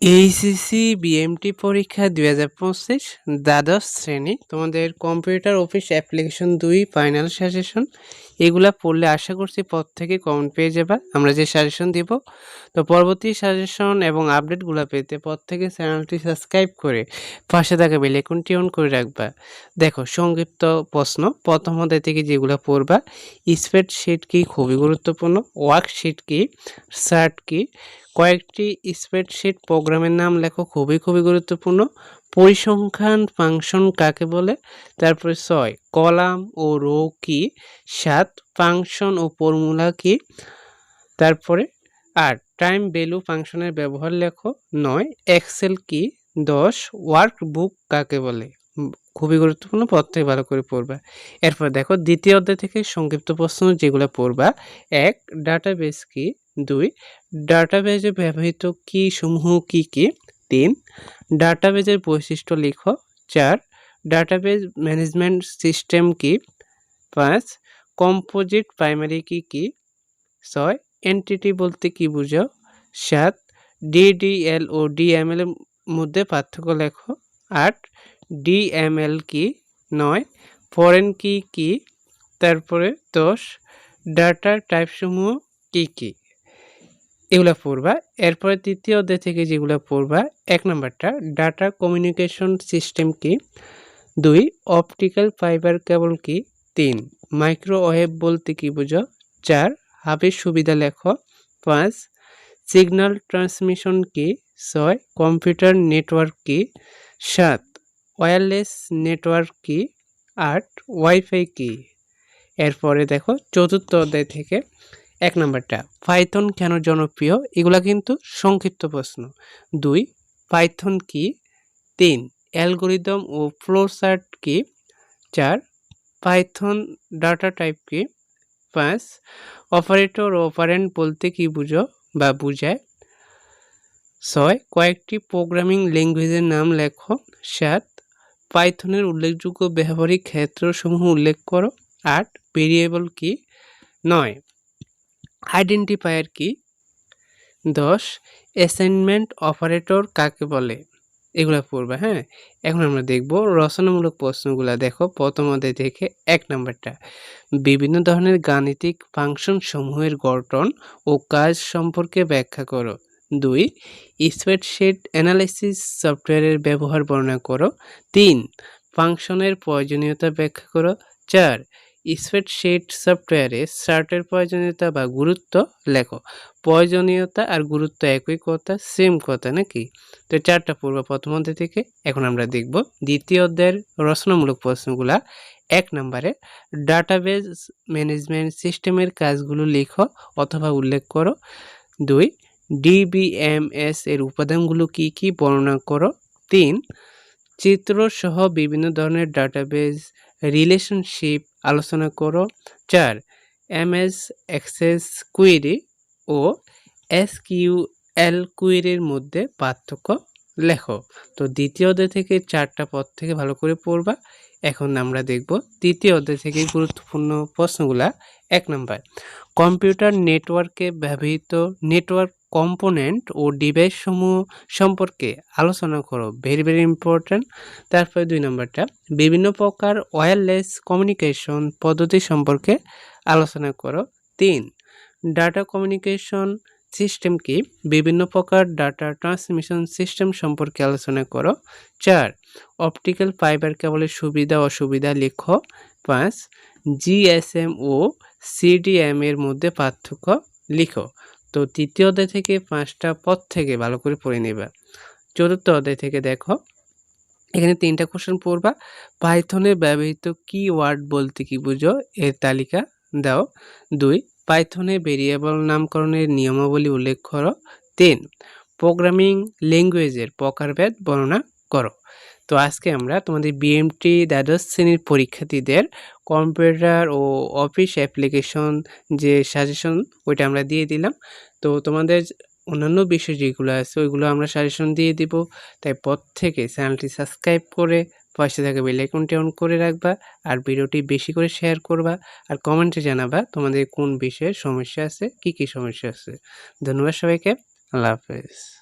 HSC BMT পরীক্ষা দুই হাজার পঁচিশ দ্বাদশ শ্রেণি। তোমাদের কম্পিউটার অফিস অ্যাপ্লিকেশন দুই ফাইনাল সাজেশন এগুলা পড়লে আশা করছি পর থেকে কমন পেয়ে যাবা। আমরা যে সাজেশন দিব, তো পরবর্তী সাজেশন এবং আপডেটগুলো পেতে পর থেকে চ্যানেলটি সাবস্ক্রাইব করে পাশে থাকা বেলেকুনটি অন করে রাখবা। দেখো, সংক্ষিপ্ত প্রশ্ন। প্রথম অধ্যায় থেকে যেগুলো পড়বা স্প্রেডশিট কি খুবই গুরুত্বপূর্ণ ওয়ার্কশিট কি সার্ট কি, কয়েকটি স্প্রেডশিট প্রোগ্রামের নাম লেখো খুবই খুবই গুরুত্বপূর্ণ। পরিসংখ্যান ফাংশন কাকে বলে? তারপরে ছয়, কলাম ও রো কি? সাত, ফাংশন ও ফর্মুলা কি? তারপরে আট, টাইম ভ্যালু ফাংশনের ব্যবহার লেখো। নয়, এক্সেল কি? দশ, ওয়ার্ক বুক কাকে বলে? খুবই গুরুত্বপূর্ণ প্রত্যেক ভালো করে পড়বা। এরপর দেখো, দ্বিতীয় অধ্যায় থেকে সংক্ষিপ্ত প্রশ্ন যেগুলো পড়বা। এক, ডাটাবেস কি? দুই ডাটাবেজে ব্যবহৃত কি সমূহ কি কি? তিন, ডাটাবেজের বৈশিষ্ট্য লিখো। চার, ডাটাবেজ ম্যানেজমেন্ট সিস্টেম কি? পাঁচ, কম্পোজিট প্রাইমারি কি কি? ছয়, এনটিটি বলতে কি বুঝো? সাত ডিডিএল ও ডিএমএল এর মধ্যে পার্থক্য লেখো। আট, ডিএমএল কি? নয়, ফরেন কি কি? তারপরে দশ, ডাটা টাইপসমূহ কি কি? এগুলো পড়বা। এরপরে তৃতীয় অধ্যায় থেকে যেগুলো পড়বা, এক নম্বরটা ডাটা কমিউনিকেশন সিস্টেম কি? দুই অপটিক্যাল ফাইবার কেবল কি? তিন মাইক্রোওয়েভ বলতে কি বুঝো? চার হাবের সুবিধা লেখো। পাঁচ সিগন্যাল ট্রান্সমিশন কি? ছয় কম্পিউটার নেটওয়ার্ক কি? সাত ওয়্যারলেস নেটওয়ার্ক কি? আট ওয়াইফাই কি? এরপরে দেখো চতুর্থ অধ্যায় থেকে এক নম্বরটা, পাইথন কেন জনপ্রিয়? এগুলা কিন্তু সংক্ষিপ্ত প্রশ্ন। দুই, পাইথন কি? তিন, অ্যালগোরিদম ও ফ্লোচার্ট কি? চার, পাইথন ডাটা টাইপ কি? পাঁচ, অপারেটর ও অপারেন্ট বলতে কি বুঝো বা বুঝায়? ছয়, কয়েকটি প্রোগ্রামিং ল্যাঙ্গুয়েজের নাম লেখো। সাত, পাইথনের উল্লেখযোগ্য ব্যবহারিক ক্ষেত্রসমূহ উল্লেখ করো। আট, ভেরিয়েবল কি? নয় আইডেন্টিফায়ার কি? দশ অ্যাসাইনমেন্ট অপারেটর কাকে বলে? এগুলো পড়বে হ্যাঁ? এখন আমরা দেখব রচনামূলক প্রশ্নগুলো। দেখো, প্রথম অধ্যায় থেকে এক নম্বরটা। বিভিন্ন ধরনের গাণিতিক ফাংশন সমূহের গঠন ও কাজ সম্পর্কে ব্যাখ্যা করো। দুই স্প্রেডশিট অ্যানালাইসিস সফটওয়্যারের ব্যবহার বর্ণনা করো। তিন ফাংশনের প্রয়োজনীয়তা ব্যাখ্যা করো। চার স্প্রেডশিট সফটওয়্যারে চার্টের প্রয়োজনীয়তা বা গুরুত্ব লেখো। প্রয়োজনীয়তা আর গুরুত্ব একই কথা সেম কথা নাকি? তো চারটা পূর্ব প্রথম অধ্যায় থেকে এখন আমরা দেখব। দ্বিতীয় অধ্যায়ের রচনামূলক প্রশ্নগুলা। এক নম্বরে ডাটাবেজ ম্যানেজমেন্ট সিস্টেমের কাজগুলো লেখো অথবা উল্লেখ করো। দুই ডিবিএমএস এর উপাদানগুলো কি কি বর্ণনা করো? তিন চিত্র সহ বিভিন্ন ধরনের ডাটাবেজ রিলেশনশিপ আলোচনা করো। চার, এমএস অ্যাক্সেস কুইরি ও এস কিউ এল কুইরির মধ্যে পার্থক্য লেখো। তো দ্বিতীয় অধ্যায় থেকে চারটা পদ থেকে ভালো করে পড়বা। এখন আমরা দেখব তৃতীয় অধ্যায় থেকে গুরুত্বপূর্ণ প্রশ্নগুলা। এক নম্বর, কম্পিউটার নেটওয়ার্কে ব্যবহৃত নেটওয়ার্ক কম্পোনেন্ট ও ডিভাইস সমূহ সম্পর্কে আলোচনা করো। ভেরি ভেরি ইম্পর্ট্যান্ট তারপরে দুই নম্বরটা, বিভিন্ন প্রকার ওয়্যারলেস কমিউনিকেশন পদ্ধতি সম্পর্কে আলোচনা করো। তিন ডাটা কমিউনিকেশন সিস্টেম কি? বিভিন্ন প্রকার ডাটা ট্রান্সমিশন সিস্টেম সম্পর্কে আলোচনা করো। চার অপটিক্যাল ফাইবার কেবলের সুবিধা, অসুবিধা লেখো। পাঁচ জিএসএম ও সিডিএম এর মধ্যে পার্থক্য লিখো। তো তৃতীয় অধ্যায় থেকে পাঁচটা পথ থেকে ভালো করে পড়ে নেবা। চতুর্থ অধ্যায় থেকে দেখো, এখানে তিনটা কোশ্চেন পড়বা। পাইথনে ব্যবহৃত কি ওয়ার্ড বলতে কি বুঝো? এর তালিকা দাও। দুই পাইথনে ভেরিয়েবল নামকরণের নিয়মাবলী উল্লেখ করো। তিন প্রোগ্রামিং ল্যাঙ্গুয়েজের প্রকারভেদ বর্ণনা করো। তো আজকে আমরা তোমাদের বিএমটি দ্বাদশ শ্রেণির পরীক্ষার্থীদের কম্পিউটার ও অফিস অ্যাপ্লিকেশন যে সাজেশন ওইটা আমরা দিয়ে দিলাম। তো তোমাদের অন্যান্য বিষয় যেগুলো আছে, ওইগুলো আমরা সাজেশন দিয়ে দিব। তাই পর থেকে চ্যানেলটি সাবস্ক্রাইব করে পাশে থাকা বেলাইকনটি অন করে রাখবা আর ভিডিওটি বেশি করে শেয়ার করবা আর কমেন্টে জানাবা তোমাদের কোন বিষয়ে সমস্যা আছে, কি কি সমস্যা আছে। ধন্যবাদ সবাইকে, আল্লাহ হাফেজ।